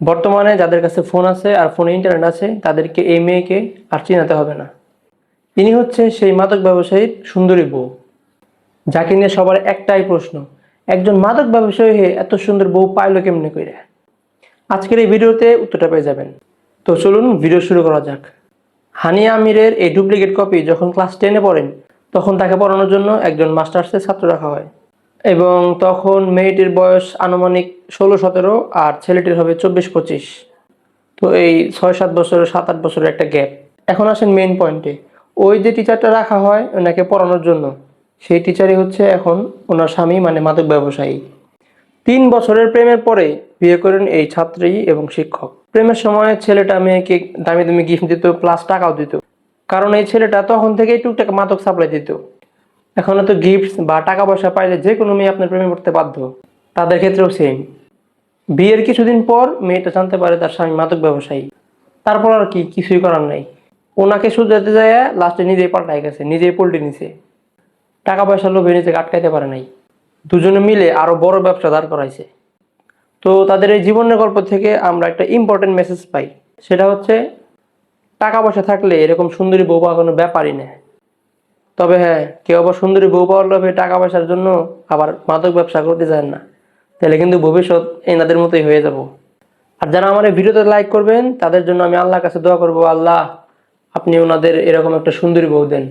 বর্তমানে যাদের কাছে ফোন আছে আর ফোনে ইন্টারনেট আছে, তাদেরকে এই মেয়েকে আর চিনাতে হবে না। ইনি হচ্ছে সেই মাদক ব্যবসায়ীর সুন্দরী বউ। যাকে নিয়ে সবার একটাই প্রশ্ন, একজন মাদক ব্যবসায়ী হয়ে এত সুন্দর বউ পাইলো কেমনে কইরা? আজকের এই ভিডিওতে উত্তরটা পেয়ে যাবেন। তো চলুন ভিডিও শুরু করা যাক। হানিয়া আমিরের এই ডুপ্লিকেট কপি যখন ক্লাস টেনে পড়েন, তখন তাকে পড়ানোর জন্য একজন মাস্টার্সের ছাত্র রাখা হয়। এবং তখন মেয়েটির বয়স আনুমানিক ষোলো, সতেরো আর ছেলেটির হবে চব্বিশ, পঁচিশ। তো এই ছয়, সাত বছরের সাত, আট বছরের একটা গ্যাপ। এখন আসেন মেইন পয়েন্টে ওই যে টিচারটা রাখা হয় ওনাকে পড়ানোর জন্য, সেই টিচারই হচ্ছে এখন ওনার স্বামী মানে মাদক ব্যবসায়ী। তিন বছরের প্রেমের পরে বিয়ে করেন এই ছাত্রী এবং শিক্ষক। প্রেমের সময় ছেলেটা মেয়েকে দামি দামি গিফট দিত প্লাস টাকাও দিত। কারণ এই ছেলেটা তখন থেকেই টুকটাক মাদক সাপ্লাই দিত। এখন তো গিফট বা টাকা পয়সা পাইলে যে কোনো মেয়ে আপনার প্রেমে পড়তে বাধ্য। তাদের ক্ষেত্রেও সেম বিয়ের কিছুদিন পর মেয়েটা জানতে পারে তার স্বামী মাদক ব্যবসায়ী। তারপর আর কি, কিছুই করার নাই। ওনাকে শুধরাতে যায় লাস্টে নিজেই পাল্টাই গেছে, নিজেই পল্টে নিছে। টাকা পয়সা লোভে নিজেকে আটকাইতে পারে নাই। দুজনে মিলে আরও বড় ব্যবসা দাঁড় করাইছে। তো তাদের এই জীবনের গল্প থেকে আমরা একটা ইম্পর্টেন্ট মেসেজ পাই। সেটা হচ্ছে টাকা পয়সা থাকলে এরকম সুন্দরী বউ কোনো ব্যাপারই না। তবে হ্যাঁ কেউ আবার সুন্দরী বউ পাওয়ার লোভে টাকা পয়সার জন্য আবার মাদক ব্যবসা করতে চান না। তাহলে কিন্তু ভবিষ্যৎ এনাদের মতোই হয়ে যাব। আর যারা আমার এই ভিডিওতে লাইক করবেন, তাদের জন্য আমি আল্লাহর কাছে দোয়া করব, আল্লাহ আপনি ওনাদের এরকম একটা সুন্দরী বউ দেন।